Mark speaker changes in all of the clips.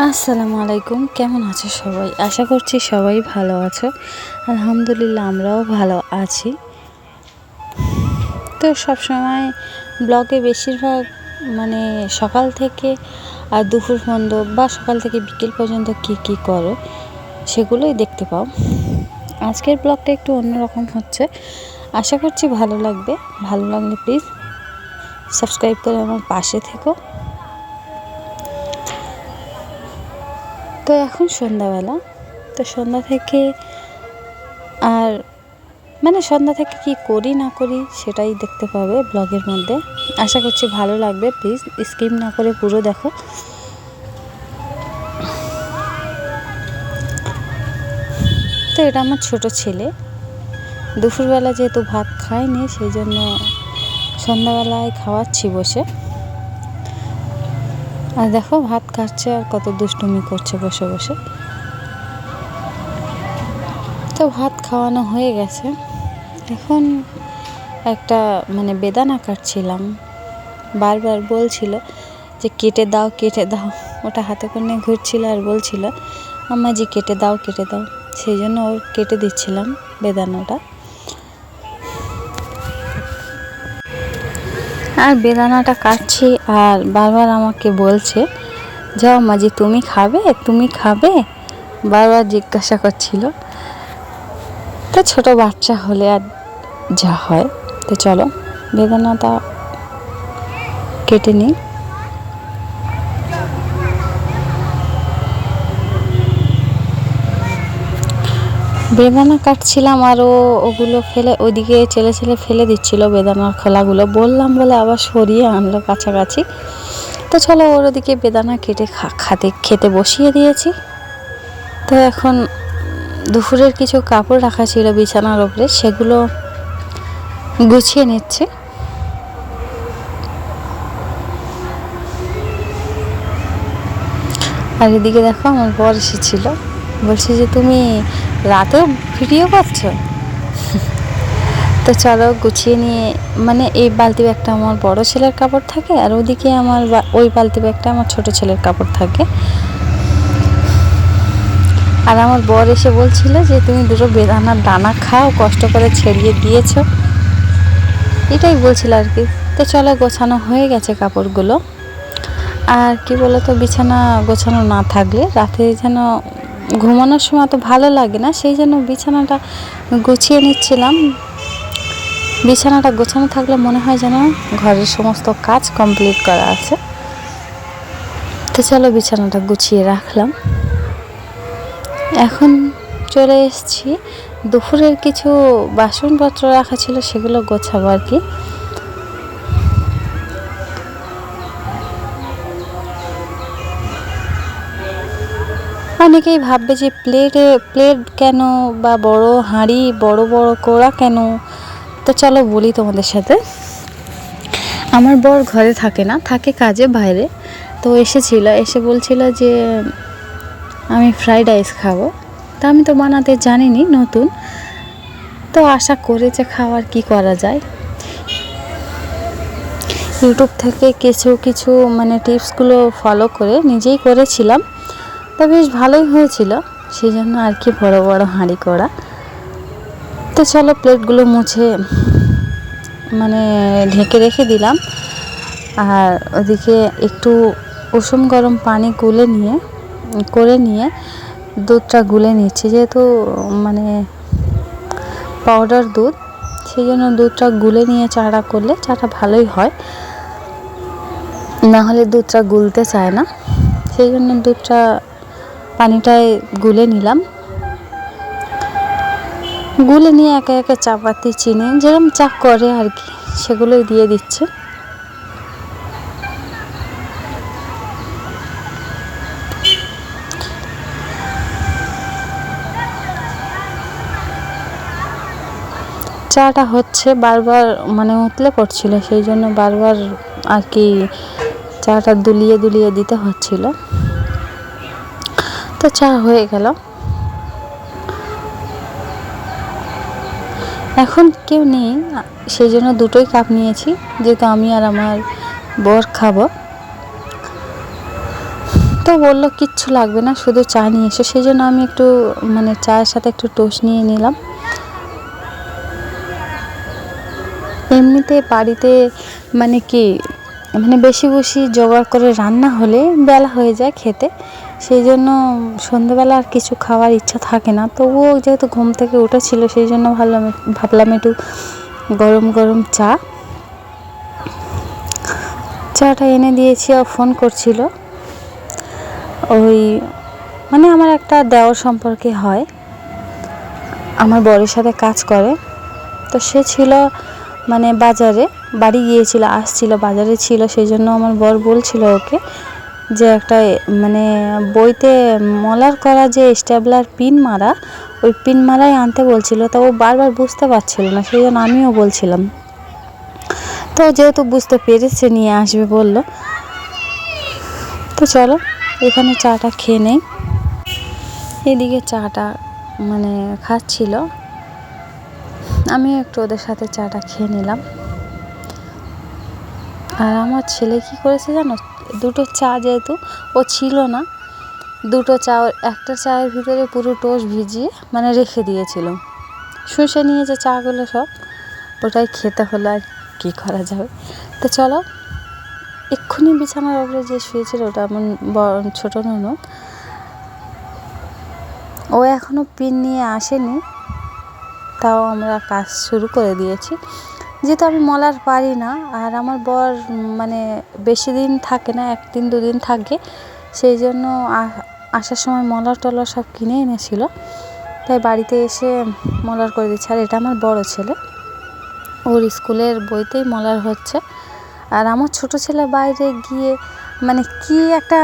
Speaker 1: আসসালামু আলাইকুম, কেমন আছো সবাই? আশা করছি সবাই ভালো আছো। আলহামদুলিল্লাহ, আমরাও ভালো আছি। তো সবসময় ব্লগে বেশিরভাগ মানে সকাল থেকে আর দুপুর পর্যন্ত বা সকাল থেকে বিকেল পর্যন্ত কি কি করো, সেগুলোই দেখতে পাও। আজকের ব্লগটা একটু অন্যরকম হচ্ছে। আশা করছি ভালো লাগবে। ভালো লাগলে প্লিজ সাবস্ক্রাইব করে আমার পাশে থেকো। তো এখন সন্ধ্যাবেলা। তো সন্ধ্যা থেকে আর মানে সন্ধ্যা থেকে কি করি না করি সেটাই দেখতে পাবে ব্লগের মধ্যে। আশা করছি ভালো লাগবে প্লিজ স্কিপ না করে পুরো দেখো। তো এটা আমার ছোট ছেলে। দুপুরবেলা যেহেতু ভাত খায়নি, সেই জন্য সন্ধ্যাবেলায় খাওয়াচ্ছি বসে। আর দেখো, ভাত খাচ্ছে আর কত দুষ্টুমি করছে বসে বসে। তো ভাত খাওয়ানো হয়ে গেছে। এখন একটা মানে বেদানা কাটছিলাম। বারবার বলছিল যে, কেটে দাও কেটে দাও। ওটা হাতে করে নিয়ে ঘুরছিল আর বলছিল, আম্মা জি, কেটে দাও কেটে দাও। সেই জন্য ওর কেটে দিচ্ছিলাম বেদানাটা। আর বেদানাটা কাটছি আর বারবার আমাকে বলছে, যাও মাঝি, তুমি খাবে? তুমি খাবে? বারবার জিজ্ঞাসা করছিল। তো ছোট বাচ্চা হলে আর যা হয়। তো চলো, বেদানাটা কেটে নিই। বেদানা কাটছিলাম আর ও ওগুলো ফেলে, ওইদিকে ছেলে ছেলে ফেলে দিচ্ছিল বেদানার খোলাগুলো। বললাম বলে আবার সরিয়ে আনলো কাছাকাছি। তো চলো ওর ওদিকে বেদানা কেটে খাতে, খেতে বসিয়ে দিয়েছি। তো এখন দুপুরের কিছু কাপড় রাখা ছিল বিছানার ওপরে, সেগুলো গুছিয়ে নিচ্ছে। আর এদিকে দেখো আমার বর এসেছিল। বলছে যে তুমি রাতেও ভিডিও করছ? তো চলো গুছিয়ে নিয়ে মানে এই বালতি ব্যাগটা আমার বড় ছেলের কাপড় থাকে আর ওদিকে আমার ওই বালতি ব্যাগটা আমার ছোট ছেলের কাপড় থাকে। আর আমার বর এসে বলছিল যে তুমি দুটো বেদানার দানা খাও, কষ্ট করে ছেড়িয়ে দিয়েছ। এটাই বলছিল আর কি। তো চলো গোছানো হয়ে গেছে কাপড়গুলো। আর কি বলতো, বিছানা গোছানো না থাকলে রাতে যেন ঘুমানোর সময় তো ভালো লাগে না, সেই জন্য বিছানাটা গুছিয়ে নিচ্ছিলাম। বিছানাটা গোছানো থাকলে মনে হয় যেন ঘরের সমস্ত কাজ কমপ্লিট করা আছে। তো চলো বিছানাটা গুছিয়ে রাখলাম। এখন চলে এসেছি। দুপুরের কিছু বাসনপত্র রাখা ছিল, সেগুলো গোছাবো আর কি। অনেকেই ভাববে যে প্লেটে প্লেট কেন বা বড় হাঁড়ি, বড় বড় কোড়া কেন? তো চলো বলি তোমাদের সাথে। আমার বর ঘরে থাকে না, থাকে কাজে বাইরে। তো এসেছিল, এসে বলছিল যে, আমি ফ্রাইড রাইস খাব। তা আমি তো বানাতে জানিনি, নতুন। তো আশা করেছে খাওয়ার কি করা যায়। ইউটিউব থেকে কিছু কিছু মানে টিপসগুলো ফলো করে নিজেই করেছিলাম। তো বেশ ভালোই হয়েছিল। সেই জন্য আর কি বড় বড় হাঁড়ি করা। তো চলো প্লেটগুলো মুছে মানে ঢেকে রেখে দিলাম। আর ওদিকে একটু উষুম গরম পানি গুলে নিয়ে, করে নিয়ে দুধটা গুলে নিচ্ছি। যেহেতু মানে পাউডার দুধ সেই জন্য দুধটা গুলে নিয়ে চাটা করলে চাটা ভালোই হয়। না হলে দুধটা গুলতে চায় না। সেই জন্য দুধটা পানিটায় গুলে নিলাম। গুলে নিয়ে একে একে চা পাতি চিনি যেরকম চা করে আর কি, সেগুলোই দিয়ে দিচ্ছে। চাটা হচ্ছে বারবার মানে উতলে পড়ছিল, সেই জন্য বারবার আর কি চাটা দুলিয়ে দুলিয়ে দিতে হচ্ছিল। তো চা হয়ে গেল। এখন কেউ নেই, সেই জন্য দুটোই কাপ নিয়েছি, যেহেতু আমি আর আমার বর খাব। তো বলল কিচ্ছু লাগবে না, শুধু চা নিয়ে এসো, সেই জন্য আমি একটু মানে চায়ের সাথে একটু টোস্ট নিয়ে নিলাম। এমনিতে বাড়িতে মানে কি মানে বেশি বেশি জোগাড় করে রান্না হলে বেলা হয়ে যায় খেতে। সেই জন্য সন্ধ্যেবেলা আর কিছু খাওয়ার ইচ্ছা থাকে না। তবুও যেহেতু ঘুম থেকে উঠেছিল সেই জন্য ভাবলাম ভাবলাম একটু গরম গরম চা। চাটা এনে দিয়েছি আর ফোন করছিল। ওই মানে আমার একটা দেওয়ার সম্পর্কে হয়। আমার বরের সাথে কাজ করে। তো সে ছিল মানে বাজারে, বাড়ি গিয়েছিল, আসছিল, বাজারে ছিল সেই জন্য আমার বর বলছিল ওকে যে একটা মানে বইতে মলার করা যে স্ট্যাবলার পিন মারা, ওই পিন মারাই আনতে বলছিল, তা ও বারবার বুঝতে পারছিল না, সেই জন্য আমিও বলছিলাম। তো যেহেতু বুঝতে পেরেছে, নিয়ে আসবে বলল। তো চলো, এখানে চাটা খেয়ে নেই। এদিকে চাটা মানে খাচ্ছিল। আমি একটু ওদের সাথে চাটা খেয়ে নিলাম। আর আমার ছেলে কি করেছে জানো? দুটো চা যেহেতু, ও ছিল না। দুটো চা, একটা চায়ের ভিতরে পুরো টোস্ট ভিজিয়ে মানে রেখে দিয়েছিল। শুষে নিয়েছে চাগুলো সব, ওটাই খেতে হলো আর কী করা যাবে। তো চলো, এক্ষুনি বিছানার ওপরে যে শুয়েছিল ওটা আমার ছোটো ননদ। ও এখনও পিন নিয়ে আসেনি, তাও আমরা কাজ শুরু করে দিয়েছি। যেহেতু আমি মলার পারি না, আর আমার বর মানে বেশি দিন থাকে না, একদিন, দুদিন থাকে, সেই জন্য আসার সময় মলার টলার সব কিনে এনেছিল। তাই বাড়িতে এসে মলার করে দিচ্ছে আর এটা আমার বড় ছেলে। ওর স্কুলের বইতেই মলার হচ্ছে। আর আমার ছোট ছেলে বাইরে গিয়ে মানে কি একটা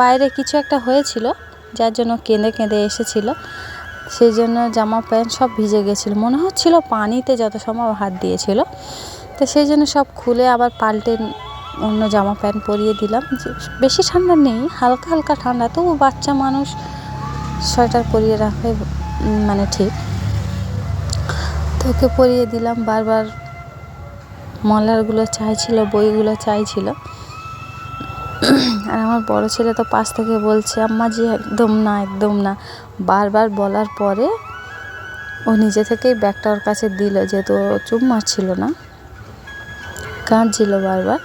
Speaker 1: বাইরে কিছু একটা হয়েছিল, যার জন্য কেঁদে কেঁদে এসেছিল। সেই জন্য জামা প্যান্ট সব ভিজে গেছিল। মনে হচ্ছিল পানিতে যত সম্ভব হাত দিয়েছিল। তো সেই জন্য সব খুলে আবার পাল্টে অন্য জামা প্যান্ট পরিয়ে দিলাম। বেশি ঠান্ডা নেই, হালকা হালকা ঠান্ডা। তবু বাচ্চা মানুষ সোয়েটার পরিয়ে রাখে মানে ঠিক। তো ওকে পরিয়ে দিলাম, বারবার মলারগুলো চাইছিল, বইগুলো চাইছিল। আমার বড় ছেলে তো পাশ থেকে বলছে, আম্মা জি, একদম না একদম না। বারবার বলার পরে ও নিজে থেকেই ব্যাগটা ওর কাছে দিল, যেহেতু চুপ মারছিল না, কাঁদছিল বারবার।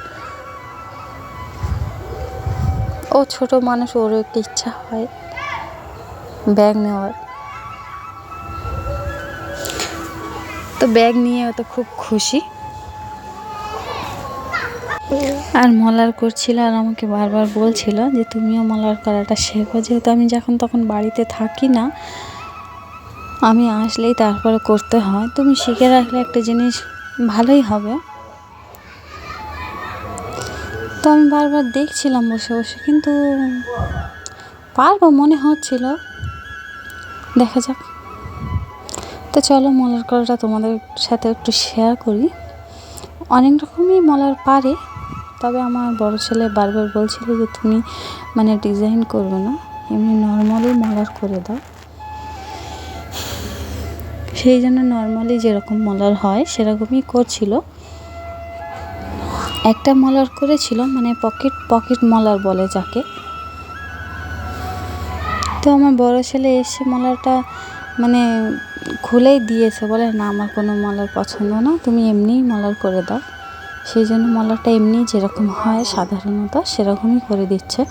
Speaker 1: ও ছোট মানুষ, ওরও একটু ইচ্ছা হয় ব্যাগ নেওয়ার। তো ব্যাগ নিয়ে ও তো খুব খুশি। আর মলার করছিল আর আমাকে বারবার বলছিল যে তুমিও মলার করাটা শেখো। যেহেতু আমি যখন তখন বাড়িতে থাকি না, আমি আসলেই তারপরে করতে হয়। তুমি শিখে রাখলে একটা জিনিস ভালোই হবে। তো আমি বারবার দেখছিলাম বসে বসে, কিন্তু পারব মনে হচ্ছিল। দেখা যাক। তো চলো মলার করাটা তোমাদের সাথে একটু শেয়ার করি। অনেক রকমই মলার পারে। তবে আমার বড় ছেলে বারবার বলছিল যে তুমি মানে ডিজাইন করবে না, এমনি নর্মালি মলার করে দাও। সেই জন্য নর্মালি যেরকম মলার হয় সেরকমই করছিল। একটা মলার করেছিল মানে পকেট পকেট মলার বলে যাকে। তো আমার বড় ছেলে এসে মলারটা মানে খুলেই দিয়েছে, বলে না, আমার কোনো মলার পছন্দ না, তুমি এমনিই মলার করে দাও। সেই জন্য মলাটা এমনি যেরকম হয় সাধারণত সেরকমই করে দিচ্ছে।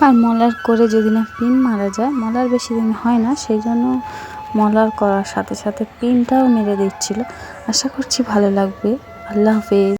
Speaker 1: আর মলার করে যদি না পিন মারা যায়, মলার বেশি দিন হয় না সেই জন্য মলার করার সাথে সাথে পিনটাও মেরে দিচ্ছিল। আশা করছি ভালো লাগবে। আল্লাহ হাফেজ।